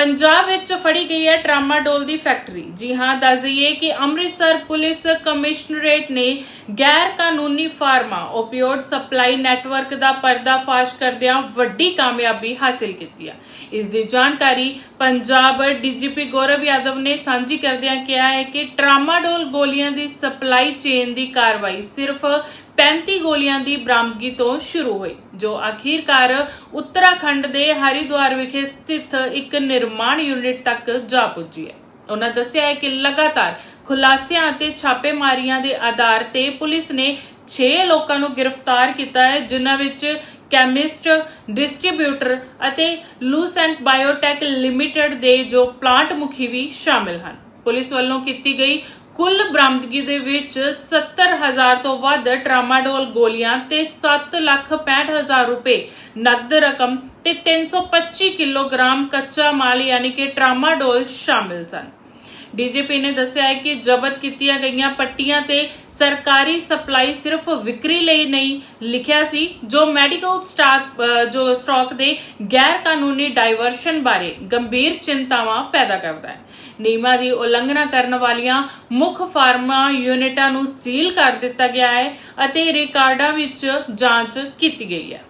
ਪੰਜਾਬ ਵਿੱਚ ਫੜੀ ਗਈ ਹੈ ਟਰਾਮਾਡੋਲ ਦੀ ਫੈਕਟਰੀ। ਜੀ ਹਾਂ, ਦੱਸ ਦਈਏ ਕਿ ਅੰਮ੍ਰਿਤਸਰ ਪੁਲਿਸ ਕਮਿਸ਼ਨਰੇਟ ਨੇ ਗੈਰ ਕਾਨੂੰਨੀ ਫਾਰਮਾ, ਓਪੀਓਡ ਸਪਲਾਈ ਨੈਟਵਰਕ ਦਾ ਪਰਦਾਫਾਸ਼ ਕਰਦਿਆਂ ਵੱਡੀ ਕਾਮਯਾਬੀ ਹਾਸਲ ਕੀਤੀ ਹੈ ਇਸ ਦੀ ਜਾਣਕਾਰੀ ਪੰਜਾਬ ਡੀਜੀਪੀ ਗੌਰਵ ਯਾਦਵ ਨੇ ਸਾਂਝੀ ਕਰਦਿਆਂ ਕਿਹਾ ਹੈ ਕਿ ਟਰਾਮਾਡੋਲ ਗੋਲੀਆਂ ਦੀ ਸਪਲਾਈ ਚੇਨ ਦੀ ਕਾਰਵਾਈ ਸਿਰਫ 35 ਗੋਲੀਆਂ ਦੀ ਬਰਾਮਦਗੀ ਤੋਂ ਸ਼ੁਰੂ ਹੋਈ, ਜੋ ਅਖੀਰਕਾਰ ਉੱਤਰਾਖੰਡ ਦੇ ਹਰਿਦੁਆਰ ਵਿਖੇ ਸਥਿਤ ਇੱਕ ਨਿਰਮਾਣ ਯੂਨਿਟ ਤੱਕ ਜਾ ਪੁੱਜੀ ਹੈ। ਉਹਨਾਂ ਦੱਸਿਆ ਹੈ ਕਿ ਲਗਾਤਾਰ ਖੁਲਾਸਿਆਂ ਅਤੇ ਛਾਪੇਮਾਰੀਆਂ ਦੇ ਆਧਾਰ ਤੇ ਪੁਲਿਸ ਨੇ 6 ਲੋਕਾਂ ਨੂੰ ਗ੍ਰਿਫਤਾਰ ਕੀਤਾ ਹੈ, ਜਿਨ੍ਹਾਂ ਵਿੱਚ ਕੈਮਿਸਟ, ਡਿਸਟ੍ਰੀਬਿਊਟਰ ਅਤੇ ਲੂਸੈਂਟ ਬਾਇਓਟੈਕ ਲਿਮਿਟਿਡ ਦੇ ਜੋ ਪਲਾਂਟ ਮੁਖੀ ਵੀ ਸ਼ਾਮਿਲ ਹਨ। ਪੁਲਿਸ ਵੱਲੋਂ ਕੀਤੀ ਗਈ ਕੁੱਲ ਬਰਾਮਦਗੀ ਦੇ ਵਿੱਚ 70000 ਤੋਂ ਵੱਧ ਟਰਾਮਾਡੋਲ ਗੋਲੀਆਂ ਤੇ 765000 ਰੁਪਏ ਨਕਦ ਰਕਮ ਤੇ 325 ਕਿਲੋਗ੍ਰਾਮ ਕੱਚਾ ਮਾਲ ਯਾਨੀ ਕਿ ਟਰਾਮਾਡੋਲ ਸ਼ਾਮਿਲ ਸਨ। ਡੀਜੀਪੀ ਨੇ ਦੱਸਿਆ ਹੈ ਕਿ ਜ਼ਬਤ ਕੀਤੀਆਂ ਗਈਆਂ ਪੱਟੀਆਂ ਤੇ ਸਰਕਾਰੀ ਸਪਲਾਈ ਸਿਰਫ ਵਿਕਰੀ ਲਈ ਨਹੀਂ, ਲਿਖਿਆ ਸੀ, ਜੋ ਮੈਡੀਕਲ ਸਟਾਕ ਜੋ ਸਟਾਕ ਦੇ ਗੈਰ ਕਾਨੂੰਨੀ ਡਾਇਵਰਸ਼ਨ ਬਾਰੇ ਗੰਭੀਰ ਚਿੰਤਾਵਾਂ ਪੈਦਾ ਕਰਦਾ ਹੈ। ਨਿਯਮਾਂ ਦੀ ਉਲੰਘਣਾ ਕਰਨ ਵਾਲੀਆਂ ਮੁੱਖ ਫਾਰਮਾ ਯੂਨਿਟਾਂ ਨੂੰ ਸੀਲ ਕਰ ਦਿੱਤਾ ਗਿਆ ਹੈ ਅਤੇ ਰਿਕਾਰਡਾਂ ਵਿੱਚ ਜਾਂਚ ਕੀਤੀ ਗਈ ਹੈ।